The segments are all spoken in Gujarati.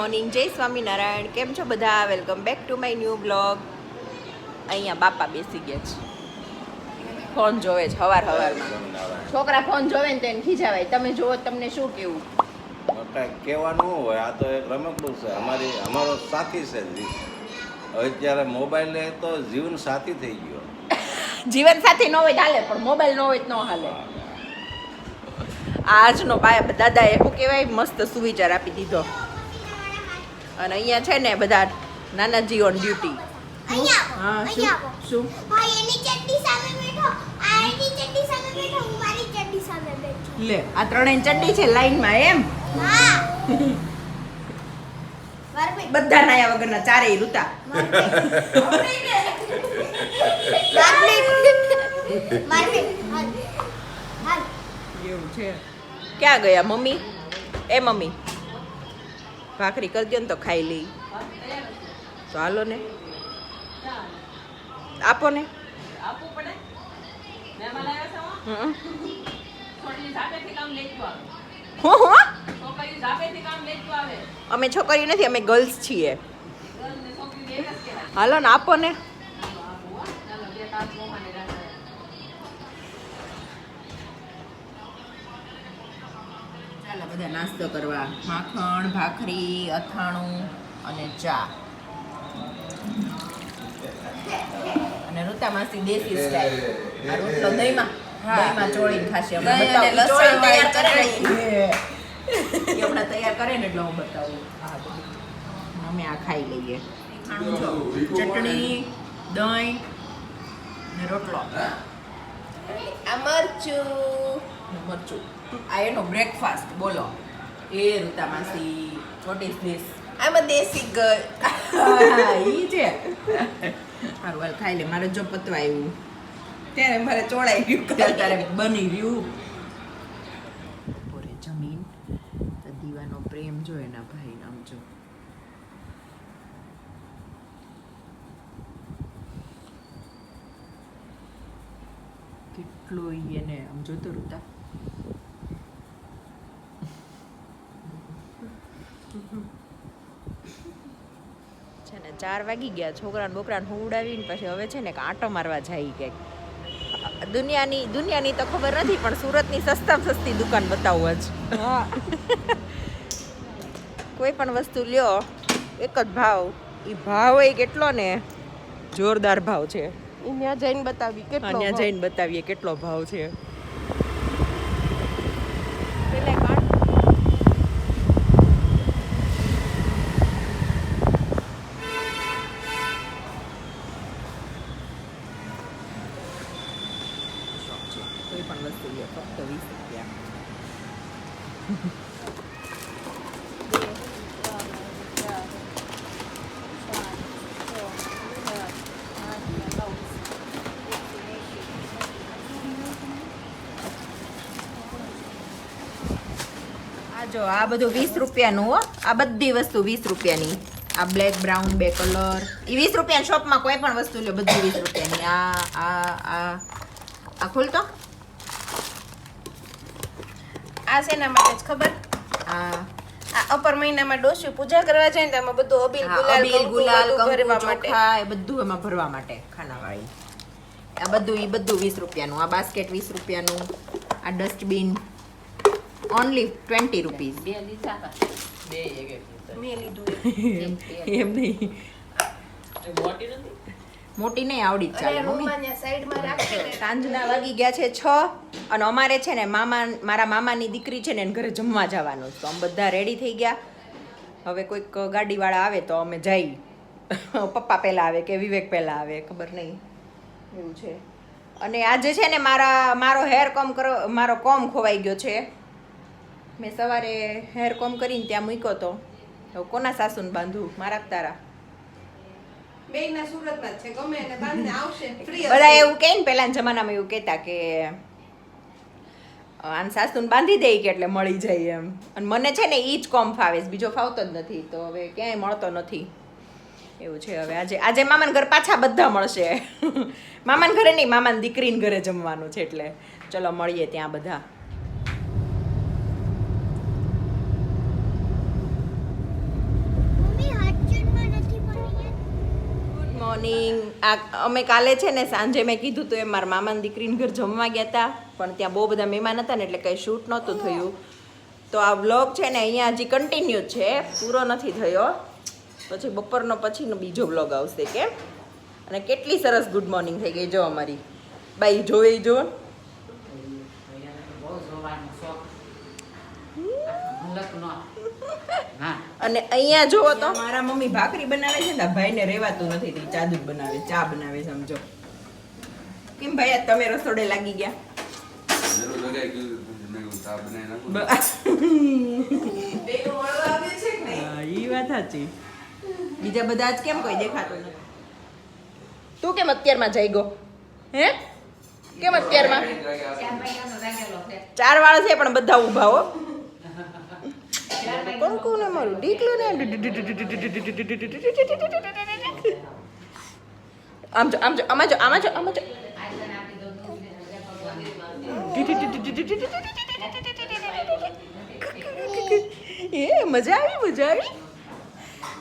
મોર્નિંગ જય સ્વામિનારાયણ. કેમ છો બધા? Welcome back to my new blog અહીંયા બાપા બેસી ગયા છે. ફોન જોવે છે હવાર હવારમાં. છોકરા ફોન જોવે ને તો એને ખીજાવાય. તમે જુઓ તમને શું કેવું. કાંઈ કહેવાનું હોય. આ તો એક રમકડું છે. અમારી અમારો સાથી છે જીવ હવે જ્યારે મોબાઈલ લે તો જીવન સાથી થઈ ગયો. જીવન સાથી ન હોય હાલે પણ મોબાઈલ ન હોય તો ન હાલે. આજનો દાદાએ શું કહેવાય? મસ્ત સુવિચાર આપી દીધો. અને અહીંયા છે ને બધા નાનાજી ઓન ડ્યુટી હા શું? શું? ભાઈ એની ચડ્ડી સામે બેઠો. આ એની ચડ્ડી સામે બેઠો હું મારી ચડ્ડી સામે બેઠો. લે આ ત્રણેય ચડ્ડી છે લાઈનમાં એમ? બધા નાયા વગરના ચારેય રૂતા. એવું છે. ક્યાં ગયા મમ્મી? એ મમ્મી. ભાખરી કરી દો ને તો ખાઈ લઈ. તો હાલો ને. આપો ને. અમે છોકરીઓ નથી, અમે ગર્લ્સ છીએ. હાલો ને, આપો ને ચાલો બધા નાસ્તો કરવા. માખણ ભાખરી અથાણું અને ચા. અને રૂતા માસી દેશી સ્ટાઈલ આ રોટલો દહીંમાં દહીંમાં ચોળીને ખાશે. હમણાં તૈયાર કરે ને? હમણાં તૈયાર કરે ને એટલે હું બતાવું. અમે આ ખાઈ લઈએ. ચટણી દહીં ને રોટલો. આ મરચું. મરચું. આ એનો બ્રેકફાસ્ટ બોલો. એ રૂતા માસી what is this I'm a desi girl ઈ છે. સારું હાલ ખાઈ લે. મારે જો પતવા આવ્યું ત્યારે મારે ચોળાઈ ગયું ત્યારે બની રહ્યું બપોરે જમીન. તો દીવાનો પ્રેમ જો એના ભાઈ નામ જો. કેટલો એને આમ જોતો રૂતા. છે ને ચાર વાગી ગયા. છોકરાને બોકરાને હુવડાવીને પછી હવે છે ને આંટો મારવા જાય કે દુનિયાની દુનિયાની તો ખબર નથી પણ સુરતની સસ્તામાં સસ્તી દુકાન બતાવું જ કોઈ પણ વસ્તુ લ્યો એક જ ભાવ. એ ભાવ એ કેટલો ને? જોરદાર ભાવ છે. અહીંયા જઈને બતાવી કેટલો અહીંયા જઈને બતાવીએ કેટલો ભાવ છે કોઈ પણ વસ્તુ લ્યો ફક્ત વીસ રૂપિયા આ જો આ બધું વીસ રૂપિયાનું હો. આ બધી વસ્તુ વીસ રૂપિયાની. આ બ્લેક બ્રાઉન બે કલર. એ વીસ રૂપિયા શોપમાં કોઈ પણ વસ્તુ લો બધી વીસ રૂપિયાની. આ આ આ. આ ખોલતો? આ શેના માટે જ ખબર? આ આ અપર મહિનામાં ડોસ્યું પૂજા કરવા જાય ને એમાં બધું અબીલ ગુલાલ અબીલ ગુલાલ ભરવા માટે. એ બધું એમાં ભરવા માટે ખાનાવાળી. આ બધું એ બધું વીસ રૂપિયાનું. આ બાસ્કેટ વીસ રૂપિયાનું. આ ડસ્ટબિન. ઓનલી ટ્વેન્ટી રૂપીઝ મેં લીધું એમ નહીં. મોટી નહીં આવડી ચાલે મમ્મી. સાંજના વાગી ગયા છે છ અને અમારે છે ને મામા મારા મામાની દીકરી છે ને એને ઘરે જમવા જવાનું તો અમે બધા રેડી થઈ ગયા. હવે કોઈક ગાડીવાળા આવે તો અમે જઈ. પપ્પા પહેલાં આવે કે વિવેક પહેલાં આવે ખબર નહીં. એવું છે. અને આજે છે ને મારા મારો હેર કોમ કરો મારો કોમ ખોવાઈ ગયો છે. મેં સવારે હેર કોમ કરીને ત્યાં મૂક્યો તો. હવે કોના સાસુને બાંધું? મારા તારા? બેયના સુરતમાં જ છે ગમે એને બાંધને આવશે ફ્રી બધા એવું કહે ને પહેલાના જમાનામાં એવું કહેતા કે આને સાસુને બાંધી દે કે એટલે મળી જાય એમ. અને મને છે ને એ જ કોમ ફાવે બીજો ફાવતો જ નથી. તો હવે ક્યાંય મળતો નથી. એવું છે હવે. આજે આજે મામાના ઘર પાછા બધા મળશે. મામાના ઘરે નહીં મામાની દીકરીને ઘરે જમવાનું છે એટલે. ચલો મળીએ ત્યાં બધા. મોર્નિંગ આ અમે કાલે છે ને સાંજે મેં કીધું તું એમ, મારા મામાની દીકરીને ઘર જમવા ગયા હતા પણ ત્યાં બહુ બધા મહેમાન હતા ને એટલે કંઈ શૂટ નહોતું થયું. તો આ વ્લોગ છે ને અહીંયા હજી કન્ટિન્યુ છે, પૂરો નથી થયો. પછી બપોરનો પછીનો બીજો વ્લોગ આવશે કે. અને કેટલી સરસ ગુડ મોર્નિંગ થઈ ગઈ જો અમારી. બાઈ જોવે જો. બહુ જોવાનો શોખ મલકનો હા અને અહીંયા જોવો તો. મારા મમ્મી ભાખરી બનાવે છે ને ભાઈને રહેવાતું નથી તે ચા દૂધ બનાવે ચા બનાવે સમજો. કેમ ભાઈ આજ તમે રસોડે લાગી ગયા? બીજા બધા જ કેમ કોઈ દેખાતું નથી? તું કેમ અત્યારમાં જઈ ગયો? હે? કેમ અત્યારમાં? ચાર વાળ છે પણ બધા ઊભા હો. કોણ કોણ મારું ડીકલું ને આમ જો આમ જો આમાં જો આમાં જો આમાં જો ને એ મજા આવી મજા આવી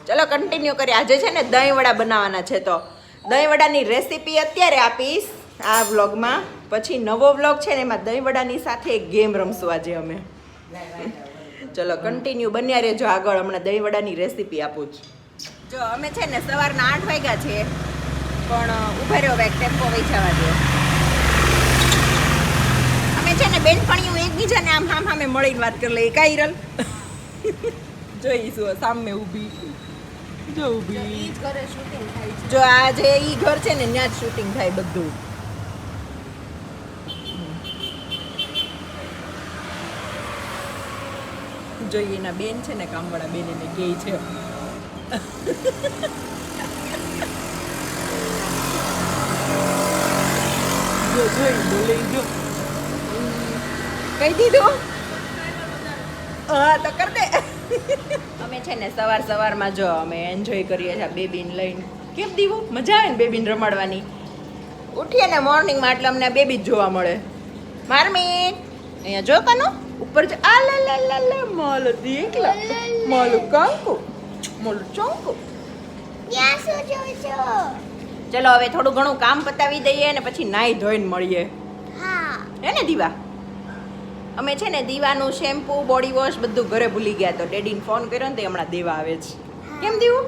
ચલો કન્ટિન્યુ કરી આજે છે ને દહીં વડા બનાવવાના છે તો દહીં વડાની રેસીપી અત્યારે આપીશ આ વ્લોગમાં પછી નવો વ્લોગ છે ને એમાં દહીં વડાની સાથે ગેમ રમશું આજે અમે ચલો કન્ટિન્યુ બન્યા રહેજો આગળ. હમણાં દહીં વડાની રેસીપી આપું છું. જો અમે છે ને સવારના આઠ વાગ્યા છીએ પણ ઊભા રહ્યો એક ટેમ્પો વેચાવા દે. અમે છે ને બેનપણીઓ એકબીજાને આમ હામ હામે મળીને વાત કરી લઈએ. કાયરલ? રલ જોઈશું સામે ઊભી. જો ઊભી. જો આ જે ઈ ઘર છે ને ત્યાં જ શૂટિંગ થાય બધું. જોઈએ એના બેન છે ને, કામવાળા બેન એને કહે છે. જો, જોઈ, બોલે, જો. કહી દીધું? હા, તો કર દે. અમે છે ને, સવાર સવારમાં જો અમે એન્જોય કરીએ છીએ બેબીને લઈને. કેમ દીવું? મજા આવે ને બેબીને રમાડવાની? ઉઠીએ ને મોર્નિંગમાં એટલે અમને બેબી જ જોવા મળે. મારમી અહીંયા જો કનો. ઉપર જો આ લા લા લા લા મોલ દીકલા. મોલ કંકુ. મોલ ચોંકુ. ત્યાં શું છો? ચલો હવે થોડું ઘણું કામ પતાવી દઈએ અને પછી નાઈ ધોઈને મળીએ. હા. હે ને દીવા? અમે છે ને દીવાનું શેમ્પૂ બોડી વોશ બધું ઘરે ભૂલી ગયા તો ડેડીને ફોન કર્યો ને તે હમણાં દેવા આવે છે. કેમ દીવું?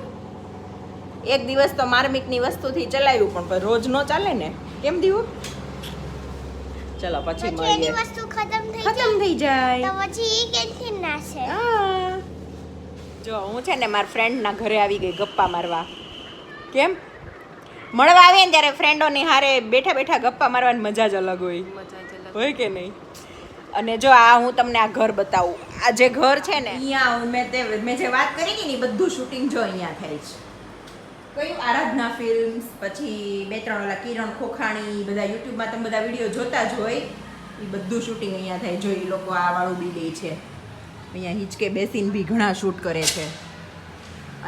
એક દિવસ તો માર્મિકની વસ્તુથી ચલાવ્યું પણ રોજ નો ચાલે ને. કેમ દીવું? ચલો પછી પછી એની મળીએ વસ્તુ ખતમ થઈ ખતમ થઈ જાય. તો પછી એ કેન્ટીન નાશે. હા. જો હું છે ને મારા ફ્રેન્ડના ઘરે આવી ગઈ ગપ્પા મારવા. કેમ? મળવા આવે ને ત્યારે ફ્રેન્ડોની હારે બેઠા બેઠા ગપ્પા મારવાની મજા જ અલગ હોય. હોય. કે નહીં? અને જો આ હું તમને આ ઘર બતાવું. આ જે ઘર છે ને અહીંયા મેં તે મેં જે વાત કરી હતી ને બધું શૂટિંગ જો અહીંયા થાય છે. કયું આરાધના ફિલ્મ્સ પછી બે, ત્રણ ઓલા કિરણ ખોખાણી, બધા યુટ્યુબમાં તમે બધા વીડિયો જોતા જ હોય, એ બધું શૂટિંગ અહીંયા થાય. જો એ લોકો આ વાળું બી લે છે. અહીંયા હિંચકે બેસીને બી ઘણા શૂટ કરે છે.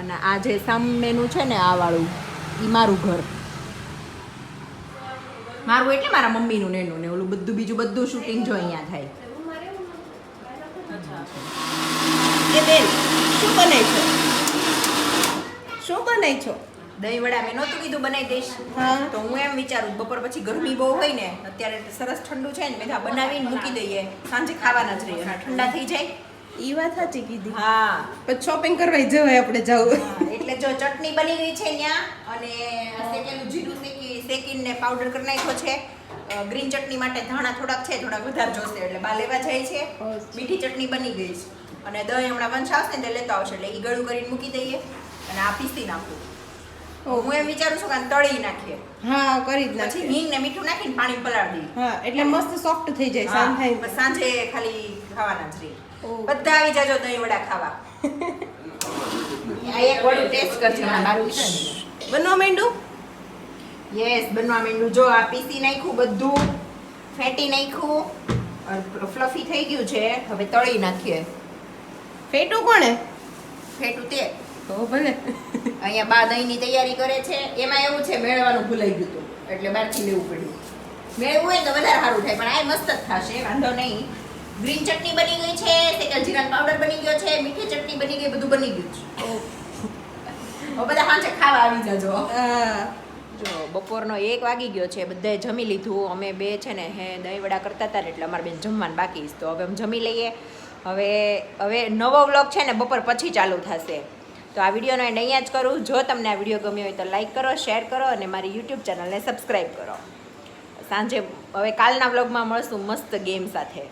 અને આ જે સામેનું છે ને આ વાળું એ મારું ઘર. મારું એટલે મારા મમ્મીનું નેનું ને ઓલું બધું બીજું બધું શૂટિંગ જો અહીંયા થાય. એ બેન, શું બનાય છે? શું બને છો? દહીં વડા મેં નહોતું કીધું બનાવી દઈશ. તો હું એમ વિચારું બપોર પછી ગરમી બહુ હોય ને અત્યારે સરસ ઠંડુ છે ને મેં આ બનાવીને મૂકી દઈએ. સાંજે ખાવાના જ રહીએ. ઠંડા થઈ જાય. ઈ વાત સાચી કીધી. હા. પછી શોપિંગ કરવા જવાય આપણે જવું. એટલે જો ચટણી બની ગઈ છે ત્યાં અને શેકેલું જીરું શેકી શેકીને પાવડર કરી નાખ્યો છે. ગ્રીન ચટણી માટે ધાણા થોડાક છે થોડાક વધારે જોશે એટલે બા લેવા જાય છે. મીઠી ચટણી બની ગઈ છે. અને દહીં હમણાં વંશ આવશે ને લેતો આવશે એટલે ઈ ગળું કરીને મૂકી દઈએ. અને આ પીસી નાખું. હું એમ વિચારું છું કે આને તળી નાખીએ. હા કરી જ નાખીએ. હિંગ ને મીઠું નાખીને પાણી પલાળી દઈએ. હા એટલે મસ્ત સોફ્ટ થઈ જાય સાંજ થાય સાંજે ખાલી ખાવાના જ રહી. બધા આવી જાજો દહીં વડા ખાવા. આ એક વડું ટેસ્ટ કરજો મારું બનવા માંડ્યું? યસ બનવા માંડ્યું. જો આ પીસી નાખ્યું બધું ફેટી નાખ્યું ફ્લફી થઈ ગયું છે. હવે તળી નાખીએ. ફેટું કોણે? ફેટું તે તો ભલે. અહીંયા બા દહીંની તૈયારી કરે છે. એમાં એવું છે મેળવાનું ભૂલાઈ ગયું હતું. એટલે બહારથી લેવું પડ્યું. મેળવું હોય તો વધારે સારું થાય પણ આ મસ્ત જ થશે વાંધો નહીં. ગ્રીન ચટણી બની ગઈ છે સેકલ જીરાનો પાવડર બની ગયો છે મીઠી ચટણી બની ગઈ બધું બની ગયું છે. હવે બધા હાંચે ખાવા આવી જજો. જો બપોરનો એક વાગી ગયો છે બધાએ જમી લીધું. અમે બે છે ને હે દહીં વડા કરતા હતા એટલે અમારે બેન જમવાનું બાકી તો હવે અમે જમી લઈએ. હવે હવે નવો વ્લોગ છે ને બપોર પછી ચાલુ થશે. તો આ વિડીયોનો એન્ડ અહીંયા જ કરું. જો તમને આ વીડિયો ગમ્યો હોય તો લાઈક કરો શેર કરો અને મારી યુટ્યુબ ચેનલને સબસ્ક્રાઈબ કરો. સાંજે, હવે કાલના વ્લોગમાં મળશું મસ્ત ગેમ સાથે.